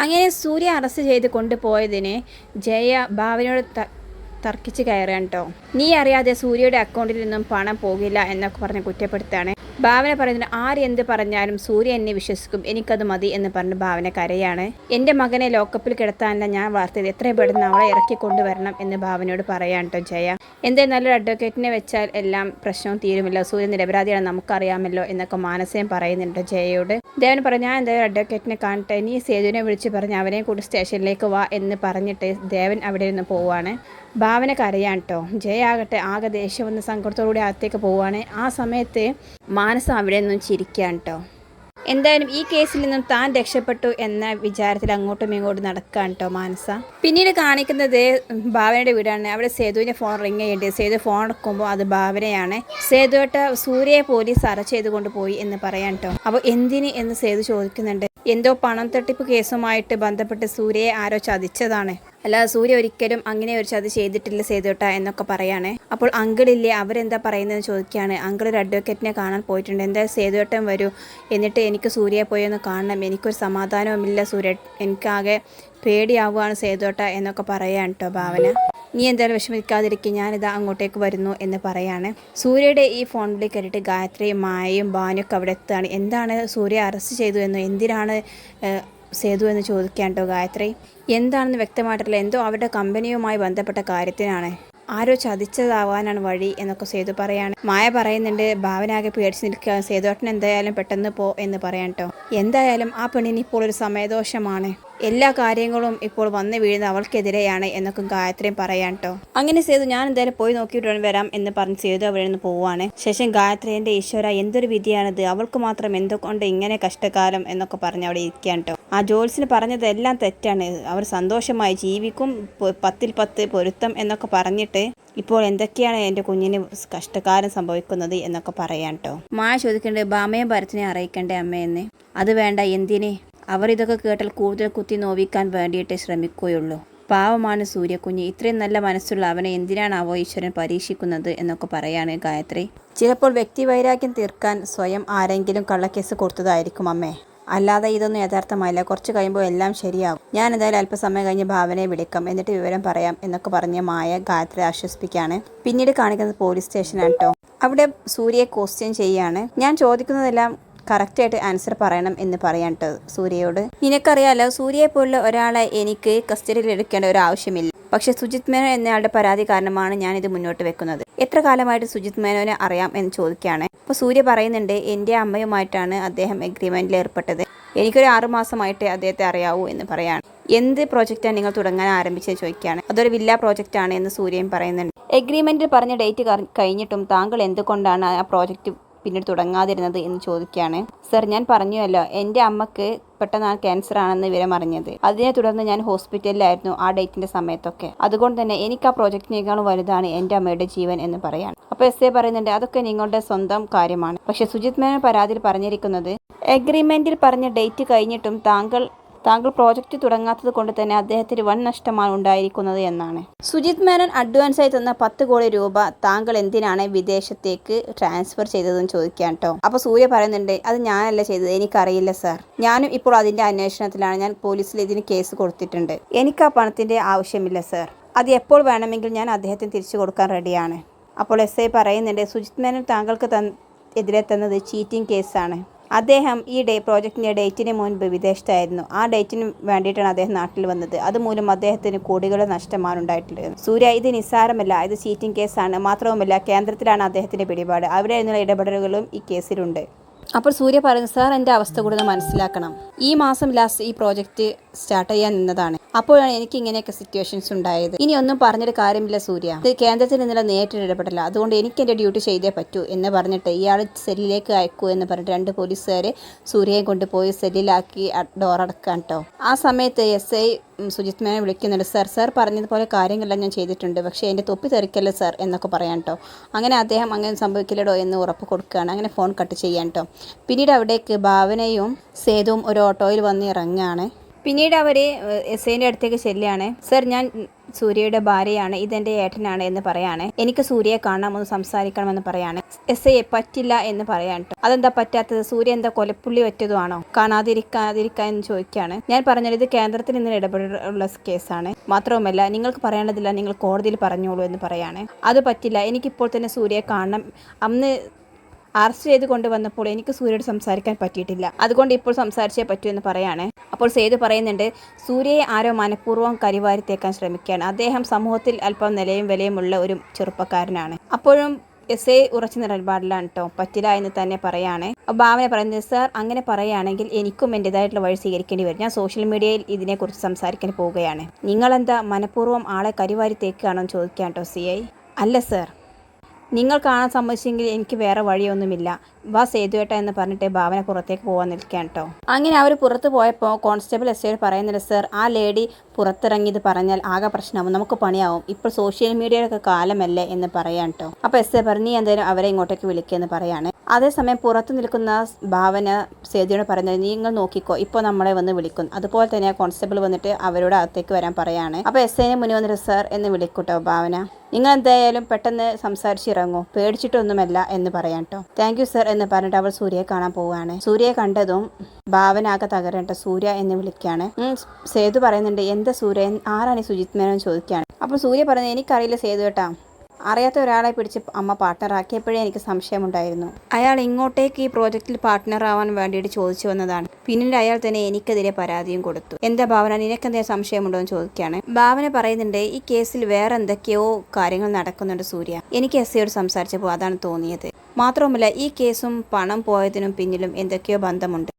അങ്ങനെ സൂര്യ അറസ്റ്റ് ചെയ്ത് കൊണ്ടുപോയതിന് ജയ ഭാവനയോട് തർക്കിച്ച് കയറാൻ കേട്ടോ നീ അറിയാതെ സൂര്യയുടെ അക്കൗണ്ടിൽ നിന്നും പണം പോകില്ല എന്നൊക്കെ പറഞ്ഞ് കുറ്റപ്പെടുത്താണ് ഭാവന പറയുന്നത് ആര് എന്ത് പറഞ്ഞാലും സൂര്യ എന്നെ വിശ്വസിക്കും എനിക്കത് മതി എന്ന് പറഞ്ഞ് ഭാവന കരയാണ് എന്റെ മകനെ ലോക്കപ്പിൽ കിടത്താനല്ല ഞാൻ വളർത്തിയത് എത്രയും പെട്ടെന്ന് അവളെ ഇറക്കി കൊണ്ടുവരണം എന്ന് ഭാവനയോട് പറയാൻ കേട്ടോ ജയ. എന്തേ നല്ലൊരു അഡ്വക്കേറ്റിനെ വെച്ചാൽ എല്ലാം പ്രശ്നവും തീരുമല്ലോ. സൂര്യ നിരപരാധിയാണ് നമുക്കറിയാമല്ലോ എന്നൊക്കെ മാനസയും പറയുന്നുണ്ട് ജയയോട്. ദേവൻ പറഞ്ഞു ഞാൻ എന്തായാലും അഡ്വക്കേറ്റിനെ കാണട്ടെ. നീ സേതുവിനെ വിളിച്ച് പറഞ്ഞ് അവനെ കൂടി സ്റ്റേഷനിലേക്ക് വാ എന്ന് പറഞ്ഞിട്ട് ദേവൻ അവിടെ നിന്ന് പോവാണ് ഭാവന കരയാൻ കേട്ടോ ജയാകട്ടെ ആകെ ദേഷ്യം വന്ന സങ്കടത്തോടുകൂടി അകത്തേക്ക് പോവുകയാണ്. ആ സമയത്ത് മാനസ അവിടെ നിന്നും ചിരിക്കാൻ കേട്ടോ എന്തായാലും ഈ കേസിൽ നിന്നും താൻ രക്ഷപ്പെട്ടു എന്ന വിചാരത്തിൽ അങ്ങോട്ടും ഇങ്ങോട്ടും നടക്കാൻ കേട്ടോ മാനസ. പിന്നീട് കാണിക്കുന്നത് ഭാവനയുടെ വീടാണ്. അവിടെ സേതുവിന്റെ ഫോൺ റിങ് ചെയ്യേണ്ടത് സേതു ഫോൺ എടുക്കുമ്പോൾ അത് ഭാവനയാണ്. സേതുവേട്ട സൂര്യയെ പോലീസ് അറസ്റ്റ് ചെയ്തുകൊണ്ട് പോയി എന്ന് പറയാൻ കേട്ടോ അപ്പോൾ എന്തിന് എന്ന് സേതു ചോദിക്കുന്നുണ്ട്. എന്തോ പണം തട്ടിപ്പ് കേസുമായിട്ട് ബന്ധപ്പെട്ട് സൂര്യയെ ആരോ ചതിച്ചതാണ്. അല്ലാതെ സൂര്യ ഒരിക്കലും അങ്ങനെ ഒരു ചതി ചെയ്തിട്ടില്ല സേതുട്ട എന്നൊക്കെ പറയാണ്. അപ്പോൾ അങ്കിളില്ലേ അവരെന്താ പറയുന്നതെന്ന് ചോദിക്കുകയാണ്. അങ്കിൾ ഒരു അഡ്വക്കേറ്റിനെ കാണാൻ പോയിട്ടുണ്ട്. എന്താ സേതുവട്ടം വരൂ? എന്നിട്ട് എനിക്ക് സൂര്യയെ പോയി ഒന്ന് കാണണം. എനിക്കൊരു സമാധാനവുമില്ല സൂര്യ. എനിക്കാകെ പേടിയാവുകയാണ് സേതുവട്ട എന്നൊക്കെ പറയാൻ കേട്ടോ ഭാവന. നീ എന്തായാലും വിഷമിക്കാതിരിക്കും. ഞാനിതാ അങ്ങോട്ടേക്ക് വരുന്നു എന്ന് പറയാണ്. സൂര്യയുടെ ഈ ഫോൺ വിളി കയറിയിട്ട് ഗായത്രിയും മായയും ബാനൊക്കെ അവിടെ എത്തുകയാണ്. എന്താണ് സൂര്യ അറസ്റ്റ് ചെയ്തു എന്നോ? എന്തിനാണ് സേതു എന്ന് ചോദിക്കാൻ കേട്ടോ ഗായത്രി. എന്താണെന്ന് വ്യക്തമായിട്ടില്ല എന്തോ അവരുടെ കമ്പനിയുമായി ബന്ധപ്പെട്ട കാര്യത്തിനാണ്. ആരോ ചതിച്ചതാവാനാണ് വഴി എന്നൊക്കെ സേതു പറയാണ്. മായ പറയുന്നുണ്ട് ഭാവനാകെ പേടിച്ച് നിൽക്കുക സേതുവേട്ടൻ എന്തായാലും പെട്ടെന്ന് പോ എന്ന് പറയാൻ കേട്ടോ എന്തായാലും ആ പെണ്ണിന് ഇപ്പോൾ ഒരു സമയദോഷമാണ്. എല്ലാ കാര്യങ്ങളും ഇപ്പോൾ വന്നു വീഴുന്ന അവൾക്കെതിരെയാണ് എന്നൊക്കെ ഗായത്രിയും പറയാൻ കേട്ടോ അങ്ങനെ സേതു ഞാൻ എന്തായാലും പോയി നോക്കിയിട്ട് വരാം എന്ന് പറഞ്ഞ് സേതു അവിടെ നിന്ന് പോവാണ്. ശേഷം ഗായത്രി എന്റെ ഈശ്വര എന്തൊരു വിധിയാണിത്? അവൾക്ക് മാത്രം എന്തുകൊണ്ട് ഇങ്ങനെ കഷ്ടകാലം എന്നൊക്കെ പറഞ്ഞ് അവിടെ ഇരിക്കാൻ കേട്ടോ ആ ജോൽസിന് പറഞ്ഞതെല്ലാം തെറ്റാണ്. അവർ സന്തോഷമായി ജീവിക്കും പത്തിൽ പത്ത് പൊരുത്തം എന്നൊക്കെ പറഞ്ഞിട്ട് ഇപ്പോൾ എന്തൊക്കെയാണ് എന്റെ കുഞ്ഞിന് കഷ്ടകാലം സംഭവിക്കുന്നത് എന്നൊക്കെ പറയാൻ കേട്ടോ മായ ചോദിക്കേണ്ടത് ബാമയും ഭരത്തിനെ അറിയിക്കണ്ടേ അമ്മയെന്ന് അത് വേണ്ട എന്തിനെ? അവർ ഇതൊക്കെ കേട്ടാൽ കൂടുതൽ കുത്തി നോവിക്കാൻ വേണ്ടിയിട്ടേ ശ്രമിക്കുകയുള്ളൂ. പാവമാണ് സൂര്യക്കുഞ്ഞ്. ഇത്രയും നല്ല മനസ്സുള്ള അവനെ എന്തിനാണാവോ ഈശ്വരൻ പരീക്ഷിക്കുന്നത് എന്നൊക്കെ പറയാണ് ഗായത്രി. ചിലപ്പോൾ വ്യക്തിവൈരാഗ്യം തീർക്കാൻ സ്വയം ആരെങ്കിലും കള്ളക്കേസ് കൊടുത്തതായിരിക്കും അമ്മേ. അല്ലാതെ ഇതൊന്നും യഥാർത്ഥമല്ല. കുറച്ച് കഴിയുമ്പോൾ എല്ലാം ശരിയാകും. ഞാൻ എന്തായാലും അല്പസമയം കഴിഞ്ഞ് ഭാവനയെ വിളിക്കാം. എന്നിട്ട് വിവരം പറയാം എന്നൊക്കെ പറഞ്ഞ് മായ ഗായത്രി ആശ്വസിപ്പിക്കുകയാണ് പിന്നീട് കാണിക്കുന്നത് പോലീസ് സ്റ്റേഷനാണ് കേട്ടോ അവിടെ സൂര്യയെ ക്വസ്റ്റ്യൻ ചെയ്യാണ്. ഞാൻ ചോദിക്കുന്നതെല്ലാം കറക്റ്റായിട്ട് ആൻസർ പറയണം എന്ന് പറയാൻ സൂര്യയോട്. നിനക്കറിയാലോ സൂര്യയെ പോലുള്ള ഒരാളെ എനിക്ക് കസ്റ്റഡിയിൽ എടുക്കേണ്ട ഒരു ആവശ്യമില്ല. പക്ഷേ സുജിത് മേനോൻ എന്നയാളുടെ പരാതി കാരണമാണ് ഞാൻ ഇത് മുന്നോട്ട് വെക്കുന്നത്. എത്ര കാലമായിട്ട് സുജിത് മേനോനെ അറിയാം എന്ന് ചോദിക്കുകയാണ്. അപ്പോൾ സൂര്യ പറയുന്നുണ്ട് എന്റെ അമ്മയുമായിട്ടാണ് അദ്ദേഹം എഗ്രിമെന്റിൽ ഏർപ്പെട്ടത്. എനിക്കൊരു ആറുമാസമായിട്ട് അദ്ദേഹത്തെ അറിയാവൂ എന്ന് പറയാണ്. എന്ത് പ്രോജക്റ്റാണ് നിങ്ങൾ തുടങ്ങാൻ ആരംഭിച്ചത്? ചോദിക്കുകയാണ്. അതൊരു വില്ല പ്രോജക്റ്റാണ് എന്ന് സൂര്യൻ പറയുന്നുണ്ട്. എഗ്രിമെന്റിൽ പറഞ്ഞ ഡേറ്റ് കഴിഞ്ഞിട്ടും താങ്കൾ എന്തുകൊണ്ടാണ് ആ പ്രോജക്റ്റ് പിന്നീട് തുടങ്ങാതിരുന്നത് എന്ന് ചോദിക്കുകയാണ്. സർ ഞാൻ പറഞ്ഞുവല്ലോ എന്റെ അമ്മയ്ക്ക് പെട്ടെന്ന് ക്യാൻസർ ആണെന്ന് വിവരം അറിഞ്ഞത്. അതിനെ തുടർന്ന് ഞാൻ ഹോസ്പിറ്റലിലായിരുന്നു ആ ഡേറ്റിന്റെ സമയത്തൊക്കെ. അതുകൊണ്ട് തന്നെ എനിക്ക് ആ പ്രോജക്റ്റിനേക്കാളും വലുതാണ് എന്റെ അമ്മയുടെ ജീവൻ എന്ന് പറയാണ്. അപ്പോൾ എസ് എ പറയുന്നുണ്ട് അതൊക്കെ നിങ്ങളുടെ സ്വന്തം കാര്യമാണ്. പക്ഷേ സുജിത് മേനോൻ പരാതിയിൽ പറഞ്ഞിരിക്കുന്നത് എഗ്രിമെന്റിൽ പറഞ്ഞ ഡേറ്റ് കഴിഞ്ഞിട്ടും താങ്കൾ താങ്കൾ പ്രോജക്റ്റ് തുടങ്ങാത്തത് കൊണ്ട് തന്നെ അദ്ദേഹത്തിന് വൻ നഷ്ടമാണ് ഉണ്ടായിരിക്കുന്നത് എന്നാണ്. സുജിത് മേനോൻ അഡ്വാൻസായി തന്ന പത്ത് കോടി രൂപ താങ്കൾ എന്തിനാണ് വിദേശത്തേക്ക് ട്രാൻസ്ഫർ ചെയ്തതെന്ന് ചോദിക്കാൻ കേട്ടോ അപ്പോൾ സൂര്യ പറയുന്നുണ്ട് അത് ഞാനല്ല ചെയ്തത് എനിക്കറിയില്ല സാർ. ഞാനും ഇപ്പോൾ അതിന്റെ അന്വേഷണത്തിലാണ്. ഞാൻ പോലീസിൽ ഇതിന് കേസ് കൊടുത്തിട്ടുണ്ട്. എനിക്ക് ആ പണത്തിന്റെ ആവശ്യമില്ല സാർ. അത് എപ്പോൾ വേണമെങ്കിൽ ഞാൻ അദ്ദേഹത്തിന് തിരിച്ചു കൊടുക്കാൻ റെഡിയാണ്. അപ്പോൾ എസ് ഐ പറയുന്നുണ്ട് സുജിത് മേനോൻ താങ്കൾക്ക് എതിരെ തന്നത് ചീറ്റിംഗ് കേസാണ്. അദ്ദേഹം ഈ ഡേ പ്രോജക്റ്റിന്റെ ഡേറ്റിന് മുൻപ് വിദേശത്തായിരുന്നു. ആ ഡേറ്റിന് വേണ്ടിയിട്ടാണ് അദ്ദേഹം നാട്ടിൽ വന്നത്. അതുമൂലം അദ്ദേഹത്തിന് കോടികളുടെ നഷ്ടമാണ് ഉണ്ടായിട്ടുള്ളത് സൂര്യ ഇത് നിസ്സാരമല്ല. ഇത് ചീറ്റിംഗ് കേസാണ്. മാത്രവുമല്ല കേന്ദ്രത്തിലാണ് അദ്ദേഹത്തിന്റെ പിടിപാട്. അവിടെ നിന്നുള്ള ഇടപെടലുകളും ഈ കേസിലുണ്ട്. അപ്പോൾ സൂര്യ പറയുന്നു സാർ എന്റെ അവസ്ഥ കൂടുതൽ മനസ്സിലാക്കണം. ഈ മാസം ലാസ്റ്റ് ഈ പ്രോജക്റ്റ് സ്റ്റാർട്ട് ചെയ്യാൻ നിന്നതാണ്. അപ്പോഴാണ് എനിക്ക് ഇങ്ങനെയൊക്കെ സിറ്റുവേഷൻസ് ഉണ്ടായത്. ഇനി ഒന്നും പറഞ്ഞിട്ട് കാര്യമില്ല സൂര്യ. ഇത് കേന്ദ്രത്തിൽ നിന്നുള്ള നേരിട്ട് ഇടപെടില്ല അതുകൊണ്ട് എനിക്ക് എന്റെ ഡ്യൂട്ടി ചെയ്തേ പറ്റൂ എന്ന് പറഞ്ഞിട്ട് ഇയാൾ സെല്ലിലേക്ക് അയക്കൂ എന്ന് പറഞ്ഞിട്ട് രണ്ട് പോലീസുകാരെ സൂര്യയെ കൊണ്ടുപോയി സെല്ലിലാക്കി ഡോർ അടക്കാൻ കേട്ടോ ആ സമയത്ത് എസ് ഐ സുജിത് മേനെ വിളിക്കുന്നുണ്ട്. സർ സാർ പറഞ്ഞതുപോലെ കാര്യങ്ങളെല്ലാം ഞാൻ ചെയ്തിട്ടുണ്ട്. പക്ഷേ എന്റെ തൊപ്പി തെറിക്കല്ലോ സർ? എന്നൊക്കെ പറയാൻ കേട്ടോ അങ്ങനെ അദ്ദേഹം അങ്ങനെ സംഭവിക്കില്ലടോ എന്ന് ഉറപ്പ് കൊടുക്കുകയാണ്. അങ്ങനെ ഫോൺ കട്ട് ചെയ്യാൻ കേട്ടോ പിന്നീട് അവിടേക്ക് ഭാവനയും സേതുവും ഒരു ഓട്ടോയിൽ വന്ന് ഇറങ്ങുകയാണ്. പിന്നീട് അവർ എസ് അടുത്തേക്ക് ചെല്ലുകയാണ്. സർ ഞാൻ സൂര്യയുടെ ഭാര്യയാണ് ഇതെന്റെ ഏട്ടനാണ് എന്ന് പറയാണ്. എനിക്ക് സൂര്യയെ കാണാം ഒന്ന് സംസാരിക്കണമെന്ന് പറയാണ്. എസ് ഐ പറ്റില്ല എന്ന് പറയാൻ. അതെന്താ പറ്റാത്തത്? സൂര്യ എന്താ കൊലപ്പുള്ളി പറ്റതുമാണോ കാണാതിരിക്കാതിരിക്കാൻ എന്ന് ചോദിക്കുകയാണ്. ഞാൻ പറഞ്ഞത് ഇത് കേന്ദ്രത്തിൽ നിന്ന് ഇടപെടുള്ള കേസാണ്. മാത്രവുമല്ല നിങ്ങൾക്ക് പറയേണ്ടതില്ല നിങ്ങൾ കോടതിയിൽ പറഞ്ഞോളൂ എന്ന് പറയാണ്. അത് പറ്റില്ല. എനിക്കിപ്പോൾ തന്നെ സൂര്യയെ കാണണം. അന്ന് അറസ്റ്റ് ചെയ്ത് കൊണ്ടുവന്നപ്പോൾ എനിക്ക് സൂര്യയോട് സംസാരിക്കാൻ പറ്റിയിട്ടില്ല. അതുകൊണ്ട് ഇപ്പോൾ സംസാരിച്ചേ പറ്റൂ എന്ന് പറയാണ്. അപ്പോൾ സേതു പറയുന്നുണ്ട് സൂര്യയെ ആരോ മനഃപൂർവം കരിവാരിത്തേക്കാൻ ശ്രമിക്കുകയാണ്. അദ്ദേഹം സമൂഹത്തിൽ അല്പം നിലയും വിലയുമുള്ള ഒരു ചെറുപ്പക്കാരനാണ്. അപ്പോഴും എസ് ഐ ഉറച്ചു നിലപാടിലാണ് കേട്ടോ പറ്റില്ല എന്ന് തന്നെ പറയാണ്. ഭാവന പറയുന്നത് സാർ അങ്ങനെ പറയുകയാണെങ്കിൽ എനിക്കും എന്റെതായിട്ടുള്ള വഴി സ്വീകരിക്കേണ്ടി വരും. ഞാൻ സോഷ്യൽ മീഡിയയിൽ ഇതിനെക്കുറിച്ച് സംസാരിക്കാൻ പോവുകയാണ്. നിങ്ങളെന്താ മനഃപൂർവം ആളെ കരിവാരി തേക്കുകയാണോ എന്ന് ചോദിക്കാം കേട്ടോ സി ഐ? അല്ല സാർ. നിങ്ങൾ കാണാൻ സമ്മതിച്ചെങ്കിൽ എനിക്ക് വേറെ വഴിയൊന്നുമില്ല. വാ സേതുവേട്ട എന്ന് പറഞ്ഞിട്ട് ഭാവന പുറത്തേക്ക് പോകാൻ നിൽക്കാൻ കേട്ടോ. അങ്ങനെ അവർ പുറത്ത് പോയപ്പോൾ കോൺസ്റ്റബിൾ എസ് പറയുന്നുണ്ട് സർ ആ ലേഡി പുറത്തിറങ്ങിയത് പറഞ്ഞാൽ ആകെ പ്രശ്നമാവും. നമുക്ക് പണിയാവും. ഇപ്പോൾ സോഷ്യൽ മീഡിയയുടെ കാലമല്ലേ? എന്ന് പറയാൻ കേട്ടോ. അപ്പോൾ എസ് ഐ പറഞ്ഞു നീ എന്തായാലും അവരെ ഇങ്ങോട്ടേക്ക് വിളിക്കുക എന്ന് പറയാണ്. അതേസമയം പുറത്ത് നിൽക്കുന്ന ഭാവന സേതുവിനോട് പറയുന്നത് നിങ്ങൾ നോക്കിക്കോ ഇപ്പോൾ നമ്മളെ വന്ന് വിളിക്കും അതുപോലെ തന്നെ കോൺസ്റ്റബിൾ വന്നിട്ട് അവരോട് അകത്തേക്ക് വരാൻ പറയാണ്. അപ്പോൾ എസ് ഐനെ മുന്നിൽ വന്നിട്ട് സർ എന്ന് വിളിക്കൂട്ടോ ഭാവന. നിങ്ങൾ എന്തായാലും പെട്ടെന്ന് സംസാരിച്ചിറങ്ങൂ പേടിച്ചിട്ടൊന്നുമല്ല എന്ന് പറയാം കേട്ടോ. താങ്ക് യു സർ എന്ന് പറഞ്ഞിട്ട് അവൾ സൂര്യയെ കാണാൻ പോവുകയാണ്. സൂര്യയെ കണ്ടതും ഭാവന ആകെ തകരണ്ട സൂര്യ എന്ന് വിളിക്കുകയാണ്. സേതു പറയുന്നുണ്ട് എന്താ സൂര്യ? ആരാണ് സുജിത് മേനോൻ ചോദിക്കുകയാണ്? അപ്പോൾ സൂര്യ പറയുന്നത് എനിക്കറിയില്ല സേതു കേട്ടാ. അറിയാത്ത ഒരാളെ പിടിച്ച് അമ്മ പാർട്ട്ണറാക്കിയപ്പോഴേ എനിക്ക് സംശയമുണ്ടായിരുന്നു. അയാൾ ഇങ്ങോട്ടേക്ക് ഈ പ്രോജക്റ്റിൽ പാർട്ട്ണർ ആവാൻ വേണ്ടിയിട്ട് ചോദിച്ചു വന്നതാണ്. പിന്നീട് അയാൾ തന്നെ എനിക്കെതിരെ പരാതിയും കൊടുത്തു. എന്താ ഭാവന നിനക്കെന്തേ സംശയമുണ്ടോ എന്ന് ചോദിക്കുകയാണ്. ഭാവന പറയുന്നുണ്ട് ഈ കേസിൽ വേറെ എന്തൊക്കെയോ കാര്യങ്ങൾ നടക്കുന്നുണ്ട് സൂര്യ. എനിക്ക് എസ് സിയോട് സംസാരിച്ചപ്പോൾ അതാണ് തോന്നിയത്. മാത്രവുമല്ല ഈ കേസും പണം പോയതിനും പിന്നിലും എന്തൊക്കെയോ ബന്ധമുണ്ട്.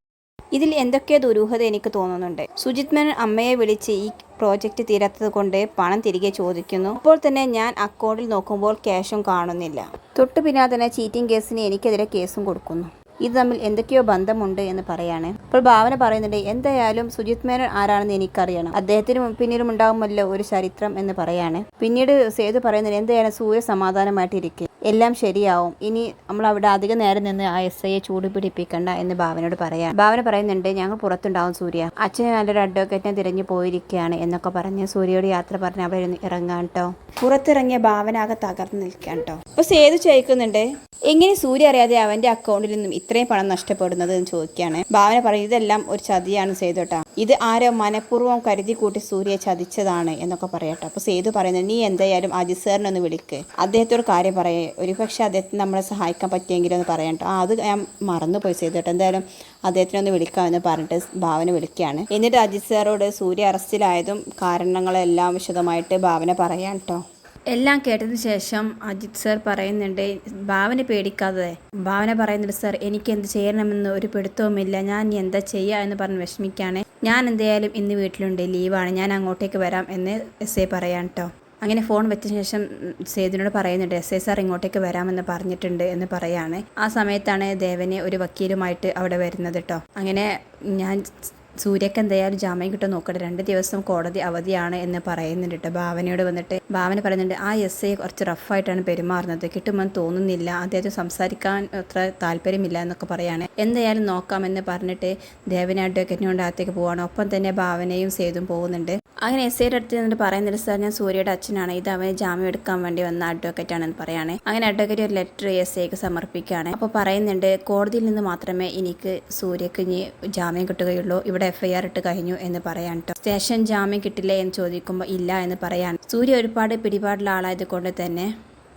ഇതിൽ എന്തൊക്കെ ദുരൂഹത എനിക്ക് തോന്നുന്നുണ്ട്? സുജിത് മേനൻ അമ്മയെ വിളിച്ച് ഈ പ്രോജക്റ്റ് തീരാത്തത് കൊണ്ട് പണം തിരികെ ചോദിക്കുന്നു. അപ്പോൾ തന്നെ ഞാൻ അക്കൗണ്ടിൽ നോക്കുമ്പോൾ ക്യാഷും കാണുന്നില്ല. തൊട്ടു പിന്നാലെ തന്നെ ചീറ്റിംഗ് കേസിന് എനിക്കെതിരെ കേസും കൊടുക്കുന്നു. ഇത് തമ്മിൽ എന്തൊക്കെയോ ബന്ധമുണ്ട് എന്ന് പറയാണ്. അപ്പോൾ ഭാവന പറയുന്നുണ്ട് എന്തായാലും സുജിത് മേനൻ ആരാണെന്ന് എനിക്കറിയണം. അദ്ദേഹത്തിന് പിന്നീടും ഉണ്ടാകുമല്ലോ ഒരു ചരിത്രം എന്ന് പറയാണ്. പിന്നീട് സേതു പറയുന്നത് എന്തായാലും സൂര്യ സമാധാനമായിട്ടിരിക്കുക എല്ലാം ശരിയാവും. ഇനി നമ്മൾ അവിടെ അധികം നേരം നിന്ന് ആ എസ് ഐയെ ചൂട് പിടിപ്പിക്കണ്ട എന്ന് ഭാവനയോട് പറയാം ഭാവന പറയുന്നുണ്ട് ഞങ്ങൾ പുറത്തുണ്ടാവും സൂര്യ. അച്ഛന് നല്ലൊരു അഡ്വക്കേറ്റിനെ തിരഞ്ഞു പോയിരിക്കുകയാണ് എന്നൊക്കെ പറഞ്ഞ് സൂര്യയോട് യാത്ര പറഞ്ഞ് അവിടെ ഇറങ്ങാൻ കേട്ടോ പുറത്തിറങ്ങിയ ഭാവന ആകെ തകർന്ന് നിൽക്കാൻ കേട്ടോ അപ്പൊ സേതു ചോദിക്കുന്നുണ്ട് എങ്ങനെ സൂര്യ അറിയാതെ അവന്റെ അക്കൗണ്ടിൽ നിന്നും ഇത്രയും പണം നഷ്ടപ്പെടുന്നത്? എന്ന് ചോദിക്കുകയാണ്. ഭാവന പറയും ഇതെല്ലാം ഒരു ചതിയാണ് സേതുട്ടാ ഇത് ആരോ മനഃപൂർവം കരുതി കൂട്ടി സൂര്യ ചതിച്ചതാണ് എന്നൊക്കെ പറയട്ടെ അപ്പോൾ സേതു പറയുന്നത് നീ എന്തായാലും അജിസേറിനൊന്ന് വിളിക്ക്. അദ്ദേഹത്തോട് കാര്യം പറയേ. ഒരു പക്ഷേ അദ്ദേഹത്തിന് നമ്മളെ സഹായിക്കാൻ പറ്റിയെങ്കിലും ഒന്ന് പറയാം ആ അത് ഞാൻ മറന്നുപോയി സേതുട്ടോ. എന്തായാലും അദ്ദേഹത്തിനൊന്ന് വിളിക്കാമെന്ന് പറഞ്ഞിട്ട് ഭാവന വിളിക്കുകയാണ്. എന്നിട്ട് അജിത് സാറോട് സൂര്യ അറസ്റ്റിലായതും കാരണങ്ങളെല്ലാം വിശദമായിട്ട് ഭാവന പറയാം കേട്ടോ. എല്ലാം കേട്ടതിന് ശേഷം അജിത് സാർ പറയുന്നുണ്ട് ഭാവന പേടിക്കാതെ. ഭാവന പറയുന്നുണ്ട് സാർ എനിക്ക് എന്ത് ചെയ്യണമെന്ന് ഒരു പിടുത്തവുമില്ല. ഞാൻ എന്താ ചെയ്യുക എന്ന് പറഞ്ഞ് വിഷമിക്കുകയാണ്. ഞാൻ എന്തായാലും ഇന്ന് വീട്ടിലുണ്ട്. ലീവാണ്. ഞാൻ അങ്ങോട്ടേക്ക് വരാം എന്ന് എസ് എ പറയാം കേട്ടോ. അങ്ങനെ ഫോൺ വെച്ച ശേഷം സേതുവിനോട് പറയുന്നുണ്ട് എസ് ഐ സാർ ഇങ്ങോട്ടേക്ക് വരാമെന്ന് പറഞ്ഞിട്ടുണ്ട് എന്ന് പറയാണ്. ആ സമയത്താണ് ദേവനെ ഒരു വക്കീലുമായിട്ട് അവിടെ വരുന്നത് കേട്ടോ അങ്ങനെ ഞാൻ സൂര്യക്ക് എന്തായാലും ജാമ്യം കിട്ടും നോക്കട്ടെ. രണ്ട് ദിവസം കോടതി അവധിയാണ് എന്ന് പറയുന്നുണ്ട് ഭാവനയോട് വന്നിട്ട് ഭാവന പറയുന്നുണ്ട് ആ എസ് ഐ കുറച്ച് റഫായിട്ടാണ് പെരുമാറുന്നത്. കിട്ടുമെന്ന് തോന്നുന്നില്ല. അദ്ദേഹത്തിന് സംസാരിക്കാൻ അത്ര താല്പര്യമില്ല എന്നൊക്കെ പറയാണ്. എന്തായാലും നോക്കാമെന്ന് പറഞ്ഞിട്ട് ദേവന അഡ്വക്കറ്റിനോട് അകത്തേക്ക് പോവാണ്. ഒപ്പം തന്നെ ഭാവനയും സേതും പോകുന്നുണ്ട്. അങ്ങനെ എസ് ഐയുടെ അടുത്ത് നിന്നിട്ട് പറയുന്നുണ്ട് സാർ ഞാൻ സൂര്യയുടെ അച്ഛനാണ്. ഇത് അവന് ജാമ്യം എടുക്കാൻ വേണ്ടി വന്ന അഡ്വക്കറ്റ് ആണെന്ന് പറയാണ്. അങ്ങനെ അഡ്വക്കറ്റ് ഒരു ലെറ്റർ എസ് ഐക്ക് സമർപ്പിക്കുകയാണ്. അപ്പോൾ പറയുന്നുണ്ട് കോടതിയിൽ നിന്ന് മാത്രമേ എനിക്ക് സൂര്യക്ക് ഇനി ജാമ്യം കിട്ടുകയുള്ളൂ. ഇവിടെ എഫ്ഐആർ ഇട്ട് കഴിഞ്ഞു എന്ന് പറയാൻ കേട്ടോ സ്റ്റേഷൻ ജാമ്യം കിട്ടില്ലേ എന്ന് ചോദിക്കുമ്പോൾ ഇല്ല എന്ന് പറയാൻ. സൂര്യ ഒരുപാട് പിടിപാടുള്ള ആളായത് കൊണ്ട് തന്നെ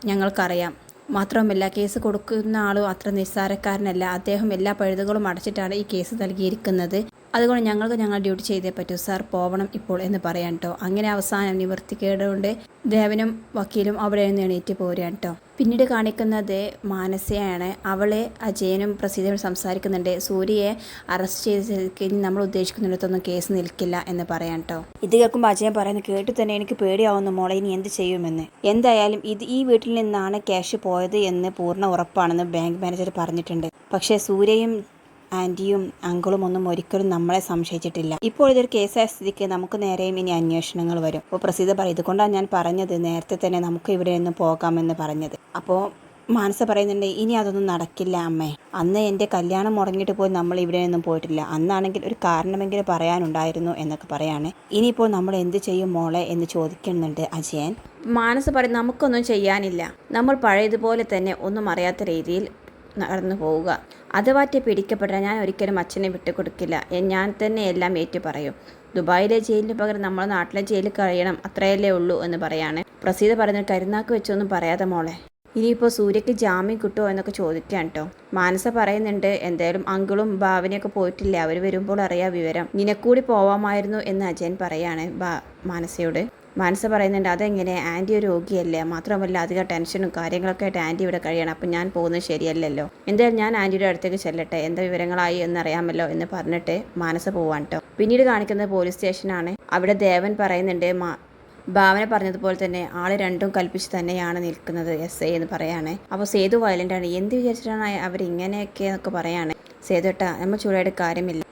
ഞങ്ങൾക്കറിയാം. മാത്രവുമല്ല കേസ് കൊടുക്കുന്ന ആളും അത്ര നിസ്സാരക്കാരനല്ല. അദ്ദേഹം എല്ലാ പഴുതുകളും അടച്ചിട്ടാണ് ഈ കേസ് നൽകിയിരിക്കുന്നത്. അതുകൊണ്ട് ഞങ്ങൾക്ക് ഞങ്ങൾ ഡ്യൂട്ടി ചെയ്തേ പറ്റൂ. സാർ പോവണം ഇപ്പോൾ എന്ന് പറയാൻ കേട്ടോ അങ്ങനെ അവസാനം നിവർത്തിക്കേടുകൊണ്ട് ദേവനും വക്കീലും അവിടെ നിന്ന് എണീറ്റ് പോരാൻ കേട്ടോ പിന്നീട് കാണിക്കുന്നത് മാനസയാണ്. അവളെ അജയനും പ്രസീതയും സംസാരിക്കുന്നുണ്ട്. സൂര്യയെ അറസ്റ്റ് ചെയ്ത് നമ്മൾ ഉദ്ദേശിക്കുന്നിടത്തൊന്നും കേസ് നിൽക്കില്ല എന്ന് പറയാൻ കേട്ടോ ഇത് കേൾക്കുമ്പോൾ അജയൻ പറയുന്നത് കേട്ടു തന്നെ എനിക്ക് പേടിയാവുന്നു മോളെ ഇനി എന്ത് ചെയ്യുമെന്ന്. എന്തായാലും ഇത് ഈ വീട്ടിൽ നിന്നാണ് ക്യാഷ് പോയത് എന്ന് പൂർണ ഉറപ്പാണെന്ന് ബാങ്ക് മാനേജർ പറഞ്ഞിട്ടുണ്ട്. പക്ഷേ സൂര്യയും ആന്റിയും അങ്കിളും ഒന്നും ഒരിക്കലും നമ്മളെ സംശയിച്ചിട്ടില്ല. ഇപ്പോൾ ഇതൊരു കേസായ സ്ഥിതിക്ക് നമുക്ക് നേരെയും ഇനി അന്വേഷണങ്ങൾ വരും. അപ്പോൾ പ്രസിദ്ധ പറയും ഇതുകൊണ്ടാണ് ഞാൻ പറഞ്ഞത് നേരത്തെ തന്നെ നമുക്ക് ഇവിടെ നിന്ന് പോകാമെന്ന് പറഞ്ഞത്. അപ്പോൾ മാനസ പറയുന്നുണ്ട് ഇനി അതൊന്നും നടക്കില്ല അമ്മേ. അന്ന് എന്റെ കല്യാണം മുടങ്ങിയിട്ട് പോയി നമ്മൾ ഇവിടെ നിന്നും പോയിട്ടില്ല. അന്നാണെങ്കിൽ ഒരു കാരണമെങ്കിലും പറയാനുണ്ടായിരുന്നു എന്നൊക്കെ പറയാണ്. ഇനിയിപ്പോൾ നമ്മൾ എന്ത് ചെയ്യും മോളെ എന്ന് ചോദിക്കുന്നുണ്ട് അജയൻ. മാനസ പറയും നമുക്കൊന്നും ചെയ്യാനില്ല. നമ്മൾ പഴയതുപോലെ തന്നെ ഒന്നും അറിയാത്ത രീതിയിൽ നടന്നു പോവുക. അതുമാറ്റി പിടിക്കപ്പെടാൻ ഞാൻ ഒരിക്കലും അച്ഛനെ വിട്ടുകൊടുക്കില്ല. ഞാൻ തന്നെ എല്ലാം ഏറ്റു പറയും. ദുബായിലെ ജയിലിന് പകരം നമ്മുടെ നാട്ടിലെ ജയിലിൽ കഴിയണം. അത്രയല്ലേ ഉള്ളൂ എന്ന് പറയാണ്. പ്രസീത പറഞ്ഞു കരുനാക്ക് വെച്ചൊന്നും പറയാതെ മോളെ. ഇനിയിപ്പോൾ സൂര്യക്ക് ജാമ്യം കിട്ടുമോ എന്നൊക്കെ ചോദിക്കാൻ കേട്ടോ മാനസ പറയുന്നുണ്ട് എന്തായാലും അങ്കിളും ഭാവനയൊക്കെ പോയിട്ടില്ല? അവർ വരുമ്പോൾ അറിയാം വിവരം. നിനക്കൂടി പോവാമായിരുന്നു എന്ന് അജയൻ പറയാണ് ബാ മാനസയോട്. മാനസ പറയുന്നുണ്ട് അതെങ്ങനെ? ആന്റി ഒരു രോഗിയല്ലേ? മാത്രമല്ല അധികം ടെൻഷനും കാര്യങ്ങളൊക്കെ ആയിട്ട് ആന്റി ഇവിടെ കഴിയണം. അപ്പം ഞാൻ പോകുന്നത് ശരിയല്ലല്ലോ. എന്തായാലും ഞാൻ ആന്റിയുടെ അടുത്തേക്ക് ചെല്ലട്ടെ? എന്താ വിവരങ്ങളായി എന്നറിയാമല്ലോ എന്ന് പറഞ്ഞിട്ട് മാനസ പോവാൻ കേട്ടോ പിന്നീട് കാണിക്കുന്നത് പോലീസ് സ്റ്റേഷനാണ്. അവിടെ ദേവൻ പറയുന്നുണ്ട് മാ ഭാവന പറഞ്ഞതുപോലെ തന്നെ ആൾ രണ്ടും കൽപ്പിച്ച് തന്നെയാണ് നിൽക്കുന്നത് എസ് ഐ എന്ന് പറയാണ്. അപ്പോൾ സേതു വയലന്റ് ആണ് എന്ത് വിചാരിച്ചിട്ടാണ് അവർ ഇങ്ങനെയൊക്കെ എന്നൊക്കെ പറയാണ്. സേതുട്ട നമ്മൾ ചൂടായിട്ട് കാര്യമില്ല.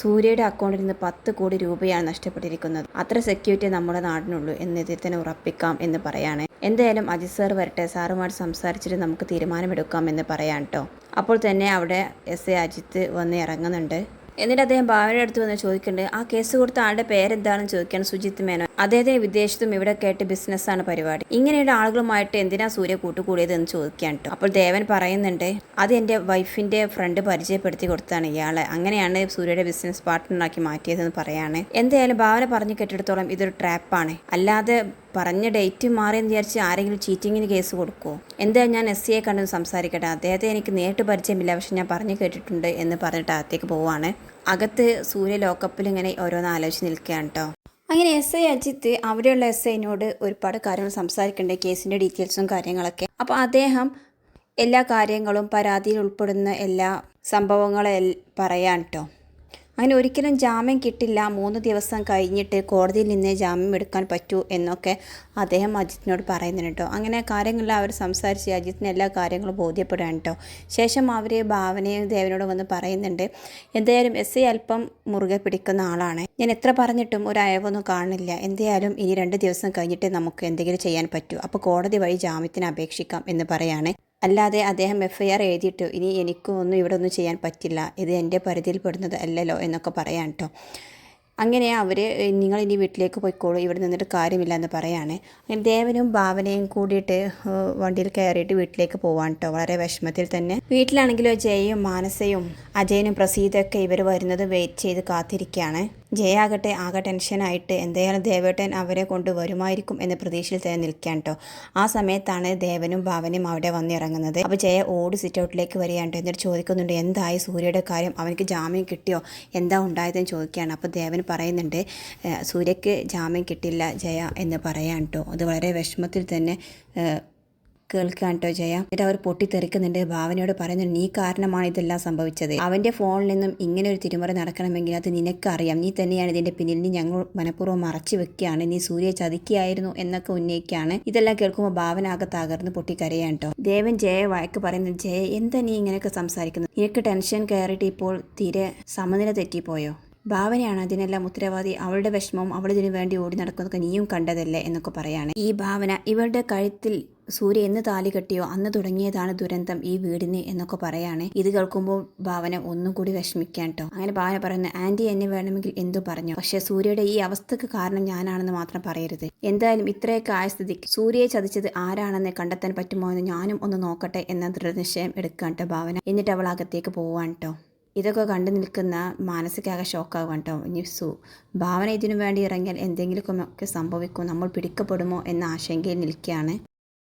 സൂര്യയുടെ അക്കൗണ്ടിൽ നിന്ന് പത്ത് കോടി രൂപയാണ് നഷ്ടപ്പെട്ടിരിക്കുന്നത്. അത്ര സെക്യൂരിറ്റി നമ്മുടെ നാടിനുള്ളൂ എന്ന് തന്നെ ഉറപ്പിക്കാം എന്ന് പറയാണ്. എന്തായാലും അജിത് സാർ വരട്ടെ സാറുമായിട്ട് സംസാരിച്ചിട്ട് നമുക്ക് തീരുമാനമെടുക്കാം എന്ന് പറയാം കേട്ടോ അപ്പോൾ തന്നെ അവിടെ എസ് എ അജിത്ത് വന്ന് ഇറങ്ങുന്നുണ്ട്. എന്നിട്ട് അദ്ദേഹം ഭാവനയുടെ അടുത്ത് വന്ന് ചോദിക്കുന്നുണ്ട് ആ കേസ് കൊടുത്ത ആളുടെ പേരെന്താണെന്ന് ചോദിക്കാൻ സുജിത് മേനോൻ. അദ്ദേഹത്തിന് വിദേശത്തും ഇവിടെ കേട്ട് ബിസിനസ്സാണ് പരിപാടി. ഇങ്ങനെയുള്ള ആളുകളുമായിട്ട് എന്തിനാ സൂര്യ കൂട്ടുകൂടിയത് എന്ന് ചോദിക്കാൻ കേട്ടോ അപ്പോൾ ദേവൻ പറയുന്നുണ്ട് അത് എന്റെ വൈഫിന്റെ ഫ്രണ്ട് പരിചയപ്പെടുത്തി കൊടുത്താണ് ഇയാളെ. അങ്ങനെയാണ് സൂര്യയുടെ ബിസിനസ് പാർട്ട്ണറാക്കി മാറ്റിയതെന്ന് പറയാണ്. എന്തായാലും ഭാവന പറഞ്ഞു കെട്ടിടത്തോളം ഇതൊരു ട്രാപ്പാണ് അല്ലാതെ പറഞ്ഞ ഡേറ്റ് മാറിയെന്ന് വിചാരിച്ച് ആരെങ്കിലും ചീറ്റിങ്ങിന് കേസ് കൊടുക്കുമോ എന്തായാലും ഞാൻ എസ് സിയെ കണ്ടു സംസാരിക്കട്ടെ? അദ്ദേഹത്തെ എനിക്ക് നേരിട്ട് പരിചയമില്ല. പക്ഷെ ഞാൻ പറഞ്ഞു കേട്ടിട്ടുണ്ട് എന്ന് പറഞ്ഞിട്ട് അകത്തേക്ക് പോവാണ്. അകത്ത് സൂര്യ ലോക്കപ്പിൽ ഇങ്ങനെ ഓരോന്ന് ആലോചിച്ച് നിൽക്കുകയാണ് കേട്ടോ അങ്ങനെ എസ് ഐ അജിത്ത് അവിടെയുള്ള എസ് ഐനോട് ഒരുപാട് കാര്യങ്ങൾ സംസാരിക്കേണ്ട കേസിന്റെ ഡീറ്റെയിൽസും കാര്യങ്ങളൊക്കെ. അപ്പോൾ അദ്ദേഹം എല്ലാ കാര്യങ്ങളും പരാതിയിൽ ഉൾപ്പെടുന്ന എല്ലാ സംഭവങ്ങളെ പറയാൻ കേട്ടോ അങ്ങനെ ഒരിക്കലും ജാമ്യം കിട്ടില്ല. മൂന്ന് ദിവസം കഴിഞ്ഞിട്ട് കോടതിയിൽ നിന്ന് ജാമ്യം എടുക്കാൻ പറ്റൂ എന്നൊക്കെ അദ്ദേഹം അജിത്തിനോട് പറയുന്നുണ്ട് കേട്ടോ. അങ്ങനെ കാര്യങ്ങളെല്ലാം അവർ സംസാരിച്ച് അജിത്തിന് എല്ലാ കാര്യങ്ങളും ബോധ്യപ്പെടുകയാണ് കേട്ടോ. ശേഷം അവർ ഭാവനയും ദേവനോട് വന്ന് പറയുന്നുണ്ട് എന്തായാലും എസ് ഐ അല്പം മുറുകെ പിടിക്കുന്ന ആളാണ്. ഞാൻ എത്ര പറഞ്ഞിട്ടും ഒരു അയവൊന്നും കാണില്ല എന്തായാലും ഇനി രണ്ട് ദിവസം കഴിഞ്ഞിട്ട് നമുക്ക് എന്തെങ്കിലും ചെയ്യാൻ പറ്റൂ. അപ്പോൾ കോടതി വഴി ജാമ്യത്തിന് അപേക്ഷിക്കാം എന്ന് പറയാണ്. അല്ലാതെ അദ്ദേഹം എഫ് ഐ ആർ എഴുതിയിട്ട്. ഇനി എനിക്കും ഒന്നും ഇവിടെ ഒന്നും ചെയ്യാൻ പറ്റില്ല. ഇത് എന്റെ പരിധിയിൽ പെടുന്നത് അല്ലല്ലോ എന്നൊക്കെ പറയാൻ കേട്ടോ അങ്ങനെ അവർ നിങ്ങൾ ഇനി വീട്ടിലേക്ക് പോയിക്കോളൂ. ഇവിടെ നിന്നിട്ട് കാര്യമില്ല എന്ന് പറയാണ്. അങ്ങനെ ദേവനും ഭാവനയും കൂടിയിട്ട് വണ്ടിയിൽ കയറിയിട്ട് വീട്ടിലേക്ക് പോവാൻ കേട്ടോ വളരെ വിഷമത്തിൽ തന്നെ. വീട്ടിലാണെങ്കിലോ ജയയും മാനസയും അജയനും പ്രസീതയൊക്കെ ഇവർ വരുന്നത് വെയിറ്റ് ചെയ്ത് കാത്തിരിക്കുകയാണ് ജയ ആകട്ടെ ആകെ ടെൻഷനായിട്ട് എന്തായാലും ദേവേട്ടൻ അവരെ കൊണ്ട് വരുമായിരിക്കും എന്ന പ്രതീക്ഷയിൽ തന്നെ നിൽക്കാൻ കേട്ടോ ആ സമയത്താണ് ദേവനും ഭാവനയും അവിടെ വന്നിറങ്ങുന്നത്. അപ്പോൾ ജയ ഓട് സിറ്റ് ഔട്ടിലേക്ക് വരികയാണ് എന്നിട്ട് ചോദിക്കുന്നുണ്ട് എന്തായി സൂര്യയുടെ കാര്യം? അവനക്ക് ജാമ്യം കിട്ടിയോ? എന്താ ഉണ്ടായതെന്ന് ചോദിക്കുകയാണ്. അപ്പോൾ ദേവൻ പറയുന്നുണ്ട് "ഏഹ്, സൂര്യക്ക് ജാമ്യം കിട്ടില്ല ജയ എന്ന് പറയാൻ കേട്ടോ അത് വളരെ വിഷമത്തിൽ തന്നെ കേൾക്കാൻ കേട്ടോ ജയ. എന്നിട്ട് അവർ പൊട്ടിത്തെറിക്കുന്നുണ്ട്. ഭാവനയോട് പറയുന്നുണ്ട് നീ കാരണമാണ് ഇതെല്ലാം സംഭവിച്ചത്. അവന്റെ ഫോണിൽ നിന്നും ഇങ്ങനെ ഒരു തിരുമറി നടക്കണമെങ്കിൽ അത് നിനക്കറിയാം. നീ തന്നെയാണ് ഇതിന്റെ പിന്നിൽ. നീ ഞങ്ങൾ മനഃപൂർവം മറച്ചു വെക്കുകയാണ്. നീ സൂര്യ ചതിക്കുകയായിരുന്നു എന്നൊക്കെ ഉന്നയിക്കുകയാണ്. ഇതെല്ലാം കേൾക്കുമ്പോൾ ഭാവന ആകെ തകർന്ന് പൊട്ടിക്കരയാണ് കേട്ടോ ദേവൻ ജയ വഴക്ക് പറയുന്നത് ജയ എന്താ നീ ഇങ്ങനെയൊക്കെ സംസാരിക്കുന്നത്? നിനക്ക് ടെൻഷൻ കയറിയിട്ട് ഇപ്പോൾ തീരെ സമനില തെറ്റിപ്പോയോ? ഭാവനയാണ് അതിനെല്ലാം ഉത്തരവാദി. അവളുടെ വിഷമവും അവളിതിനു വേണ്ടി ഓടി നടക്കുന്നതൊക്കെ നീയും കണ്ടതല്ലേ? എന്നൊക്കെ പറയാണ്. ഈ ഭാവന ഇവളുടെ കഴുത്തിൽ സൂര്യ എന്ന് താലി കെട്ടിയോ? അന്ന് തുടങ്ങിയതാണ് ദുരന്തം ഈ വീടിന് എന്നൊക്കെ പറയാണ്. ഇത് കേൾക്കുമ്പോൾ ഭാവന ഒന്നും കൂടി വിഷമിക്കാൻ കേട്ടോ അങ്ങനെ ഭാവന പറയുന്നു ആന്റി എന്നെ വേണമെങ്കിൽ എന്തു പറഞ്ഞു? പക്ഷെ സൂര്യയുടെ ഈ അവസ്ഥക്ക് കാരണം ഞാനാണെന്ന് മാത്രം പറയരുത്. എന്തായാലും ഇത്രയൊക്കെ ആയ സ്ഥിതിക്ക് സൂര്യയെ ചതിച്ചത് ആരാണെന്ന് കണ്ടെത്താൻ പറ്റുമോ എന്ന് ഞാനും ഒന്ന് നോക്കട്ടെ എന്ന ദൃഢനിശ്ചയം എടുക്കാൻ കേട്ടോ ഭാവന. എന്നിട്ട് അവൾ അകത്തേക്ക് പോവാൻ കേട്ടോ ഇതൊക്കെ കണ്ടു നിൽക്കുന്ന മാനസികാകെ ഷോക്കാകും കേട്ടോ ഇനി സു ഭാവന ഇതിനു വേണ്ടി ഇറങ്ങിയാൽ എന്തെങ്കിലുമൊക്കെ സംഭവിക്കും. നമ്മൾ പിടിക്കപ്പെടുമോ എന്ന ആശങ്കയിൽ നിൽക്കുകയാണ്.